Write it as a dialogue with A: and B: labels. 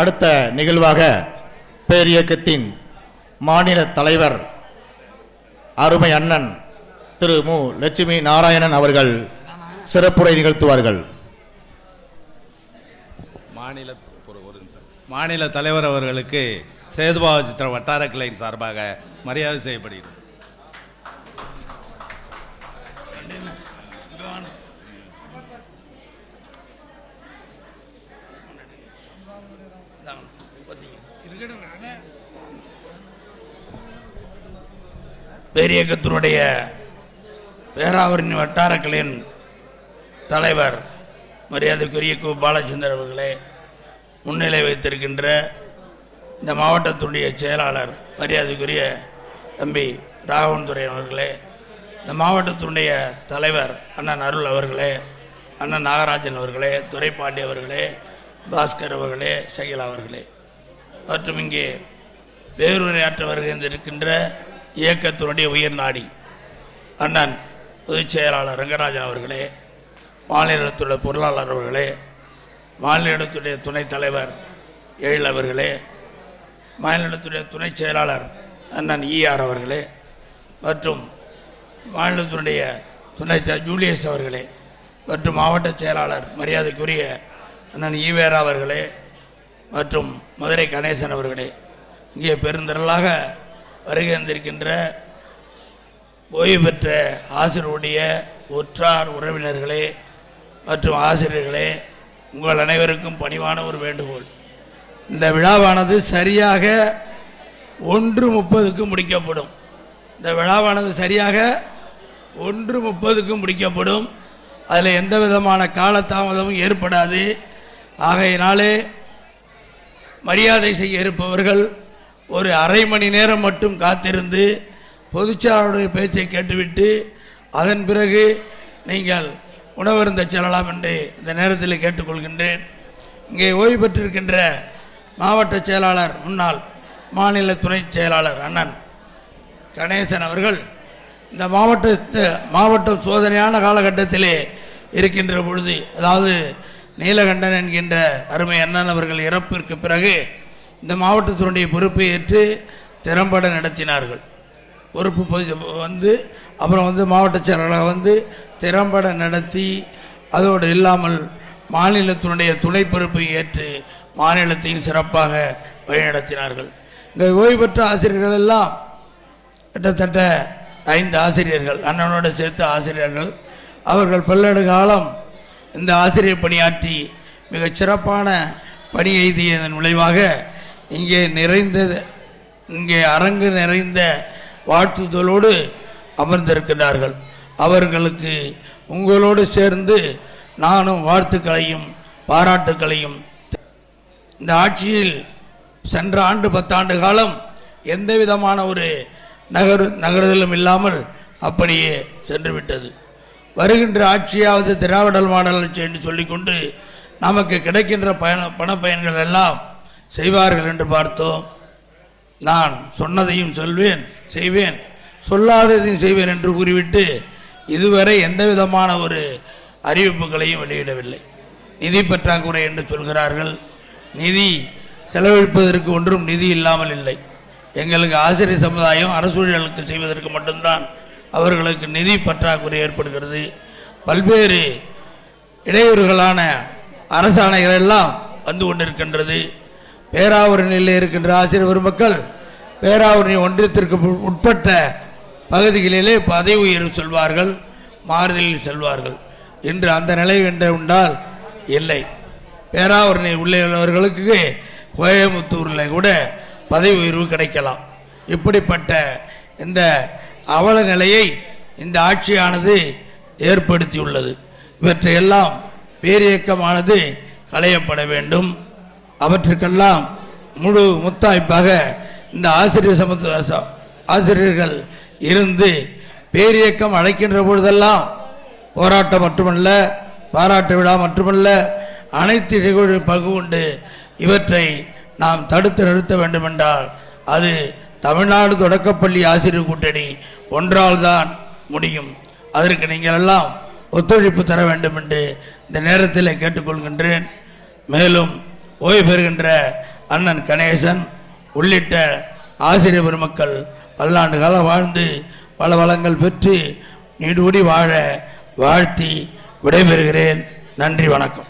A: அடுத்த நிகழ்வாக பேரியக்கத்தின் மாநில தலைவர் அருமை அண்ணன் திரு மு. லட்சுமி நாராயணன் அவர்கள் சிறப்புரை நிகழ்த்துவார்கள்.
B: மாநில ஒரு மாநில தலைவர் அவர்களுக்கு சேதுபாவ சித்திர வட்டார கிளையின் சார்பாக மரியாதை செய்யப்படுகிறது.
C: பேரியக்கத்தினுடைய பேராவரணி வட்டாரக்களின் தலைவர் மரியாதைக்குரிய கு. பாலச்சந்தர் அவர்களே முன்னிலை வைத்திருக்கின்ற இந்த மாவட்டத்துடைய செயலாளர் மரியாதைக்குரிய தம்பி ராகவன்துரை அவர்களே இந்த மாவட்டத்தினுடைய தலைவர் அண்ணன் அருள் அவர்களே அண்ணன் நாகராஜன் அவர்களே துரைப்பாண்டி அவர்களே பாஸ்கர் அவர்களே சகிலா அவர்களே. மற்றும் இங்கே வேறுரையாற்ற வருகின்ற இயக்கத்தினுடைய உயர் நாடி அண்ணன் பொதுச் செயலாளர் ரங்கராஜன் அவர்களே மாநிலத்துடைய பொருளாளர் அவர்களே மாநிலத்துடைய துணைத் தலைவர் எழில் அவர்களே மாநிலத்துடைய துணைச் செயலாளர் அண்ணன் ஈஆர் அவர்களே மற்றும் மாநிலத்தினுடைய துணை ஜூலியஸ் அவர்களே மற்றும் மாவட்ட செயலாளர் மரியாதைக்குரிய அண்ணன் ஈவேரா அவர்களே மற்றும் மதுரை கணேசன் அவர்களே இங்கே பெருந்திரளாக வருகை வந்திருக்கின்ற ஓய்வு பெற்ற ஆசிரியருடைய உற்றார் உறவினர்களே மற்றும் ஆசிரியர்களே உங்கள் அனைவருக்கும் பணிவான ஒரு வேண்டுகோள். இந்த விழாவானது சரியாக ஒன்று முப்பதுக்கு முடிக்கப்படும். இந்த விழாவானது சரியாக ஒன்று முப்பதுக்கு முடிக்கப்படும். அதில் எந்த விதமான காலதாமதமும் ஏற்படாது. ஆகையினாலே மரியாதை செய்ய இருப்பவர்கள் ஒரு அரை மணி நேரம் மட்டும் காத்திருந்து பொதுச்சாளருடைய பேச்சை கேட்டுவிட்டு அதன் பிறகு நீங்கள் உணவருந்த செல்லலாம் என்று இந்த நேரத்தில் கேட்டுக்கொள்கின்றேன். இங்கே ஓய்வு பெற்றிருக்கின்ற மாவட்ட செயலாளர் முன்னாள் மாநில துணை செயலாளர் அண்ணன் கணேசன் அவர்கள் இந்த மாவட்ட மாவட்டம் சோதனையான காலகட்டத்திலே இருக்கின்ற பொழுது அதாவது நீலகண்டன் என்கின்ற அருமை அண்ணன் அவர்கள் இறப்பிற்கு பிறகு இந்த மாவட்டத்தினுடைய பொறுப்பை ஏற்று திறம்பட நடத்தினார்கள். பொறுப்பு வந்து அப்புறம் வந்து மாவட்ட செயலாளராக வந்து திறம்பட நடத்தி அதோடு இல்லாமல் மாநிலத்தினுடைய துணை பொறுப்பை ஏற்று மாநிலத்தையும் சிறப்பாக வழிநடத்தினார்கள். இந்த ஓய்வு பெற்ற ஆசிரியர்கள் எல்லாம் கிட்டத்தட்ட ஐந்து ஆசிரியர்கள் அண்ணனோடு சேர்த்த ஆசிரியர்கள். அவர்கள் பல்லடு காலம் இந்த ஆசிரியர் பணியாற்றி மிகச் சிறப்பான பணி எய்தியதன் விளைவாக இங்கே நிறைந்த இங்கே அரங்கு நிறைந்த வாழ்த்துதலோடு அமர்ந்திருக்கிறார்கள். அவர்களுக்கு உங்களோடு சேர்ந்து நானும் வாழ்த்துக்களையும் பாராட்டுக்களையும் இந்த ஆட்சியில் சென்ற ஆண்டு பத்தாண்டு காலம் எந்த விதமான ஒரு நகரு நகருதலும் இல்லாமல் அப்படியே சென்று விட்டது வருகின்ற ஆட்சியாவது திராவிடல் மாடல் ஆட்சி என்று சொல்லிக்கொண்டு நமக்கு கிடைக்கின்ற பயண பணப்பயன்கள் எல்லாம் செய்வார்கள் என்று பார்த்தோம். நான் சொன்னதையும் சொல்வேன் செய்வேன். சொல்லாததையும் செய்வேன் என்று கூறிவிட்டு இதுவரை எந்த விதமான ஒரு அறிவிப்புகளையும் வெளியிடவில்லை. நிதி பற்றாக்குறை என்று சொல்கிறார்கள். நிதி செலவழிப்பதற்கு ஒன்றும் நிதி இல்லாமல் இல்லை. எங்களுக்கு ஆசிரியர் சமுதாயம் அரசூழலுக்கு செய்வதற்கு மட்டும்தான் அவர்களுக்கு நிதி பற்றாக்குறை ஏற்படுகிறது. பல்வேறு இடையூறுகளான அரசாணைகள் எல்லாம் வந்து கொண்டிருக்கின்றது. பேராவூரணியில் இருக்கின்ற ஆசிரியர் பெருமக்கள் பேராவூரணி ஒன்றியத்திற்கு உட்- உட்பட்ட பகுதிகளிலே பதவி உயர்வு செல்வார்கள் மாறுதலில் செல்வார்கள். இன்று அந்த நிலை என்று உண்டால் இல்லை. பேராவூரணி உள்ளே உள்ளவர்களுக்கு கோயமுத்தூரில் கூட பதவி உயர்வு கிடைக்கலாம். இப்படிப்பட்ட இந்த அவல நிலையை இந்த ஆட்சியானது ஏற்படுத்தியுள்ளது. இவற்றையெல்லாம் பேரியக்கமானது களையப்பட வேண்டும். அவற்றுக்கெல்லாம் முழு முத்தாய்ப்பாக இந்த ஆசிரியர் சமத்துவ ஆசிரியர்கள் இருந்து பேரியக்கம் அழைக்கின்ற பொழுதெல்லாம் போராட்டம் மட்டுமல்ல பாராட்டு விழா மட்டுமல்ல அனைத்து நிகழ்வு பங்கு கொண்டு இவற்றை நாம் தடுத்து நிறுத்த வேண்டுமென்றால் அது தமிழ்நாடு தொடக்கப்பள்ளி ஆசிரியர் கூட்டணி ஒன்றால் தான் முடியும். அதற்கு நீங்கள் எல்லாம் ஒத்துழைப்பு தர வேண்டும் என்று இந்த நேரத்தில் கேட்டுக்கொள்கின்றேன். மேலும் ஓய்வு பெறுகின்ற அண்ணன் கணேசன் உள்ளிட்ட ஆசிரியர் பெருமக்கள் பல்லாண்டு காலம் வாழ்ந்து பல வளங்கள் பெற்று நீடூடி வாழ வாழ்த்தி விடைபெறுகிறேன். நன்றி வணக்கம்.